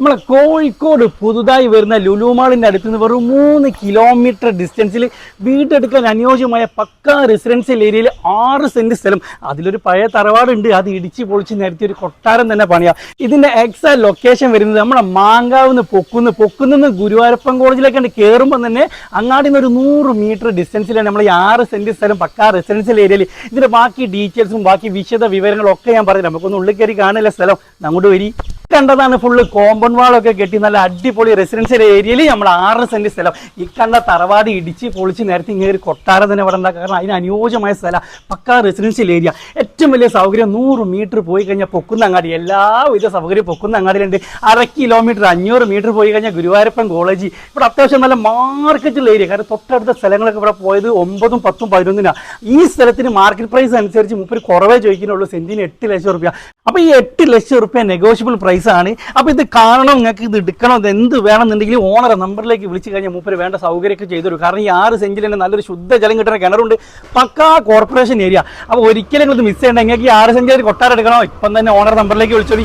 നമ്മളെ കോഴിക്കോട് പുതുതായി വരുന്ന ലുലുമാളിന്റെ അടുത്ത് നിന്ന് വെറും മൂന്ന് കിലോമീറ്റർ ഡിസ്റ്റൻസിൽ വീടെടുക്കാൻ അനുയോജ്യമായ പക്ക റെസിഡൻഷ്യൽ ഏരിയയിൽ ആറ് സെന്റ് സ്ഥലം. അതിലൊരു പഴയ തറവാടുണ്ട്. അത് ഇടിച്ച് പൊളിച്ച് നിരത്തി ഒരു കൊട്ടാരം തന്നെ പണിയാം. ഇതിന്റെ എക്സാക്ട് ലൊക്കേഷൻ വരുന്നത് നമ്മുടെ മാങ്കാവിന്ന് പൊക്കുന്ന്. പൊക്കുന്ന് ഗുരുവായൂരപ്പൻ കോളേജിലേക്കാണ്ട് കയറുമ്പോൾ തന്നെ അങ്ങാടി നിന്ന് ഒരു നൂറ് മീറ്റർ ഡിസ്റ്റൻസിലാണ് നമ്മൾ ഈ ആറ് സെന്റ് സ്ഥലം പക്ക റെസിഡൻഷ്യൽ ഏരിയയിൽ ഇതിന്റെ ബാക്കി ഡീറ്റെയിൽസും ബാക്കി വിശദ വിവരങ്ങളൊക്കെ ഞാൻ പറഞ്ഞു നമുക്കൊന്ന് ഉള്ളിൽ കയറി കാണില്ല സ്ഥലം അങ്ങോട്ട് വരി. കണ്ടതാണ് ഫുള്ള് കോമ്പൗണ്ട് വാളൊക്കെ കെട്ടി നല്ല അടിപൊളി റെസിഡൻഷ്യൽ ഏരിയയിൽ നമ്മൾ ആറ് സെന്റ് സ്ഥലം. ഈ കണ്ട തറവാട് ഇടിച്ച് പൊളിച്ച് നേരത്തെ ഇങ്ങനെ ഒരു കൊട്ടാരം തന്നെ ഇവിടെ ഉണ്ടാക്കുക. കാരണം അതിന് അനുയോജ്യമായ സ്ഥലം. പക്കാ റെസിഡൻഷ്യൽ ഏരിയ ഏറ്റവും വലിയ സൗകര്യം നൂറ് മീറ്റർ പോയി കഴിഞ്ഞാൽ പൊക്കുന്ന അങ്ങാടി എല്ലാവിധ സൗകര്യം പൊക്കുന്ന അങ്ങാടിയിലുണ്ട് അര കിലോമീറ്റർ അഞ്ഞൂറ് മീറ്റർ പോയി കഴിഞ്ഞാൽ ഗുരുവായൂരപ്പൻ കോളേജ് ഇവിടെ അത്യാവശ്യം നല്ല മാർക്കറ്റുള്ള ഏരിയ കാരണം തൊട്ടടുത്ത സ്ഥലങ്ങളൊക്കെ ഇവിടെ പോയത് ഒമ്പതും പത്തും പതിനൊന്നിനാണ് ഈ സ്ഥലത്തിന് മാർക്കറ്റ് പ്രൈസ് അനുസരിച്ച് മുപ്പത് കുറവേ ചോദിക്കുന്നുള്ളൂ. സെന്റിന് എട്ട് ലക്ഷം റുപ്യ. അപ്പോൾ ഈ എട്ട് ലക്ഷം റുപ്യ നെഗോഷ്യബിൾ പ്രൈസ് ആണ്. അപ്പോൾ ഇത് കാണണം നിങ്ങൾക്ക് ഇത് എടുക്കണം ഇത് എന്ത് വേണമെന്നുണ്ടെങ്കിൽ ഓണറെ നമ്പറിലേക്ക് വിളിച്ചു കഴിഞ്ഞാൽ മൂപ്പര് വേണ്ട സൗകര്യമൊക്കെ ചെയ്തു കാരണം ഈ ആറ് സെഞ്ചിൽ തന്നെ നല്ലൊരു ശുദ്ധജലം കിട്ടുന്ന കിണറുണ്ട്. പക്കാ കോർപ്പറേഷൻ ഏരിയ അപ്പോൾ ഒരിക്കലും ഇത് മിസ് ചെയ്യണ്ട. നിങ്ങൾക്ക് ഈ ആറ് സെഞ്ചിൽ കൊട്ടാരം എടുക്കണോ? ഇപ്പം തന്നെ ഓണർ നമ്പറിലേക്ക് വിളിച്ചോടി